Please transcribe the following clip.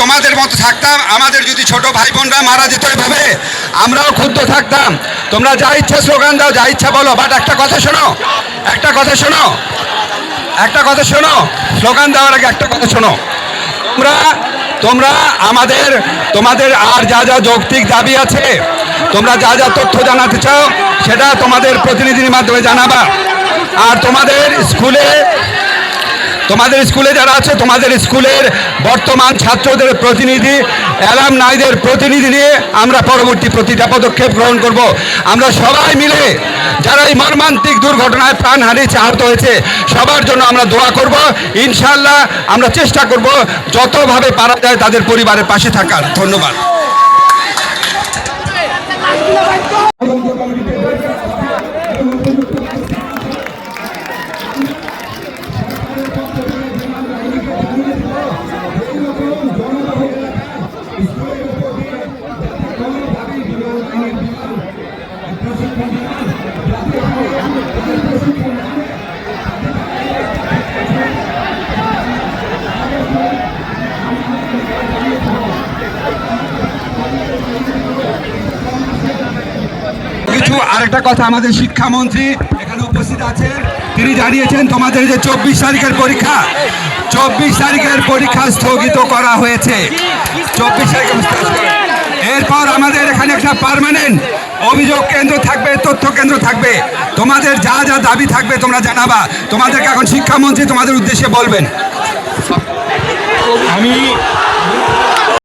তোমাদের মতো থাকতাম, আমাদের যদি ছোট ভাই বোনরা মারা যেত এভাবে, আমরাও ক্ষুব্ধ থাকতাম। তোমরা যা ইচ্ছা স্লোগান দাও, যা ইচ্ছা বলো। বাট একটা কথা শোনো, একটা কথা শোনো, একটা কথা শোনো, স্লোগান দেওয়ার আগে একটা কথা শোনো। তোমরা তোমরা আমাদের, তোমাদের আর যা যা যৌক্তিক দাবি আছে, তোমরা যা যা তথ্য জানাতে চাও, সেটা তোমাদের প্রতিনিধির মাধ্যমে জানাবা। আর তোমাদের স্কুলে তোমাদের স্কুলে যারা আছে, তোমাদের স্কুলের বর্তমান ছাত্রদের প্রতিনিধি, অ্যালাম নাইদের প্রতিনিধি নিয়ে আমরা পরবর্তী প্রতিটা পদক্ষেপ গ্রহণ করব। আমরা সবাই মিলে যারা এই মর্মান্তিক দুর্ঘটনায় প্রাণ হারিয়েছে, আহত হয়েছে, সবার জন্য আমরা দোয়া করব। ইনশাল্লাহ আমরা চেষ্টা করব যতভাবে পারা যায় তাদের পরিবারের পাশে থাকার। ধন্যবাদ। কিছু আরেকটা কথা, আমাদের শিক্ষামন্ত্রী এখানে উপস্থিত আছেন। তিনি জানিয়েছেন, তোমাদের যে চব্বিশ তারিখের পরীক্ষা, চব্বিশ তারিখের পরীক্ষা স্থগিত করা হয়েছে। চব্বিশ তারিখে একটা পারমানেন্ট অভিযোগ কেন্দ্র থাকবে, তথ্য কেন্দ্র থাকবে। তোমাদের যা যা দাবি থাকবে তোমরা জানাবা। তোমাদেরকে এখন শিক্ষামন্ত্রী তোমাদের উদ্দেশ্যে বলবেন। আমি